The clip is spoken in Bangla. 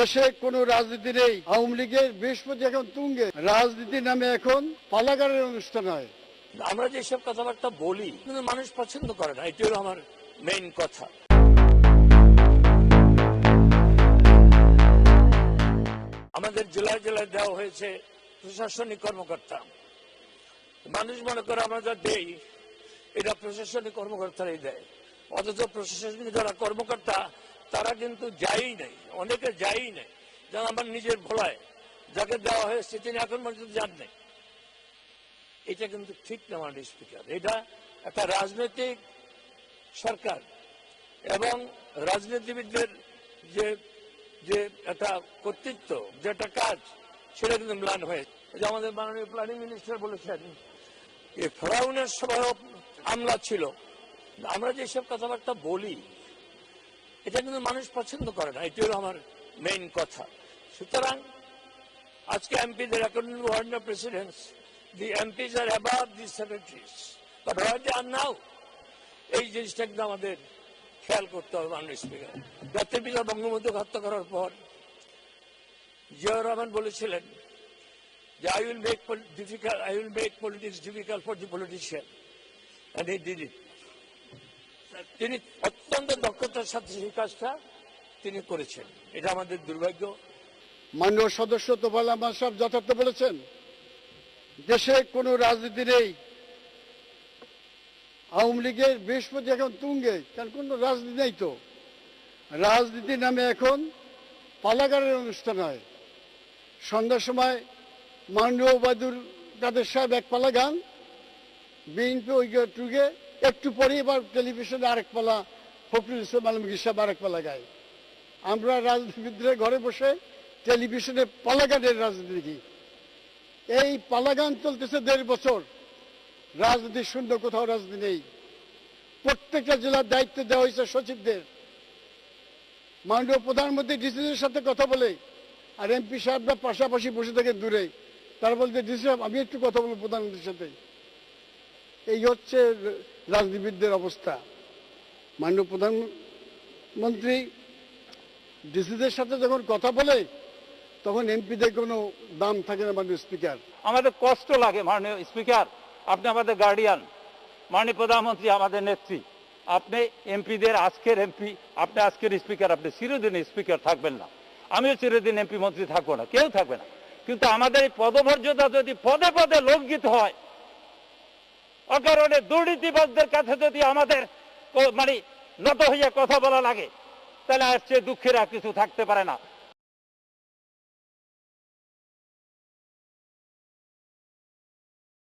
দেশে কোনো রাজনীতি নেই। আওয়ামী লীগের বৃহস্পতি এখন তুঙ্গে। রাজনীতি নামে এখন পালাগারের অনুষ্ঠান হয়। আমরা যেসব কথাবার্তা বলি মানুষ পছন্দ করে না। এটি হলো আমার মেইন কথা। আমাদের জেলায় জেলায় দেওয়া হয়েছে প্রশাসনিক কর্মকর্তা। মানুষ মনে করে আমরা যা দেই, এটা প্রশাসনিক কর্মকর্তারাই দেয়। অথচ প্রশাসনিক যারা কর্মকর্তা তারা কিন্তু যায়ই নাই, অনেকে যায়ই নাই। যেমন আমার নিজের ভোলায় যাকে দেওয়া হয়েছে তিনি এখন পর্যন্ত যান নাই। এটা কিন্তু ঠিক না, মাননীয় স্পিকার। এটা একটা রাজনৈতিক সরকার এবং রাজনীতিবিদদের যে যে একটা কর্তৃত্ব, যে একটা কাজ, সেটা কিন্তু ম্লান হয়েছে আমাদের মাননীয় প্ল্যানিং মিনিস্টার বলেছেন যে ফেরাউনের সবাই আমলা ছিল। আমরা যেসব কথাবার্তা বলি এটা কিন্তু মানুষ পছন্দ করে না এটি হলো আমার মেইন কথা। সুতরাং আজকে এমপিদের according presidents the MPs are above the secretaries but are now, এই জিনিসটা কিন্তু আমাদের খেয়াল করতে হবে মাননীয় স্পিকার জাতির পিতা বঙ্গবন্ধু হত্যা করার পর জিয়াউর রহমান বলেছিলেন যে I will make difficult I will make politics difficult for the politician and he did it তিনি অত্যন্ত দক্ষতার সাথে সেই কাজটা তিনি করেছেন। এটা আমাদের দুর্ভাগ্য। মাননীয় সদস্য তোফাল আহমদ সাহেব যথার্থ বলেছেন, দেশে কোনো রাজনীতি নেই। আওয়ামী লীগের বৃহস্পতি এখন তুঙ্গে, কারণ কোনো রাজনীতি নেই তো। রাজনীতি নামে এখন পালাগারের অনুষ্ঠান হয়। সন্ধ্যার সময় মাননীয় ওবায়দুল কাদের সাহেব এক পালা গান বিএনপি ওই টুগে একটু পরে এবার টেলিভিশনে আরেক পালা, ফখরুল ইসলাম আলমগীর সাহেব আরেক পালা গায়। আমরা রাজনীতিবিদরা ঘরে বসে টেলিভিশনে পালাগানের রাজনীতি দেখি। এই পালাগান চলতেছে দেড় বছর। রাজনীতি শূন্য, কোথাও রাজনীতি নেই। প্রত্যেকটা জেলার দায়িত্ব দেওয়া হয়েছে সচিবদের। মাননীয় প্রধানমন্ত্রী ডিসিদের সাথে কথা বলে, আর এমপি সাহেবরা পাশাপাশি বসে থাকে দূরে। তারা বলতে ডিসি সাহেব, আমি একটু কথা বলব প্রধানমন্ত্রীর সাথে। এই হচ্ছে রাজনীতিবিদদের অবস্থা। মাননীয় প্রধানমন্ত্রী ডিসিদের সাথে যখন কথা বলে, তখন এমপিদের কোনো দাম থাকে না মাননীয় স্পিকার। আমাদের কষ্ট লাগে মাননীয় স্পিকার। আপনি আমাদের গার্ডিয়ান মাননীয় প্রধানমন্ত্রী আমাদের নেত্রী। আপনি এমপিদের আজকের এমপি, আপনি আজকের স্পিকার, আপনি চিরদিন স্পিকার থাকবেন না। আমিও চিরদিন এমপি মন্ত্রী থাকব না, কেউ থাকবে না। কিন্তু আমাদের এই পদমর্যাদা যদি পদে পদে লঙ্ঘিত হয় অকারণে দুর্নীতিবাজদের কাছে যদি আমাদের মানে নত হইয়া কথা বলা লাগে, তাহলে আর চেয়ে দুঃখের আর কিছু থাকতে পারে না।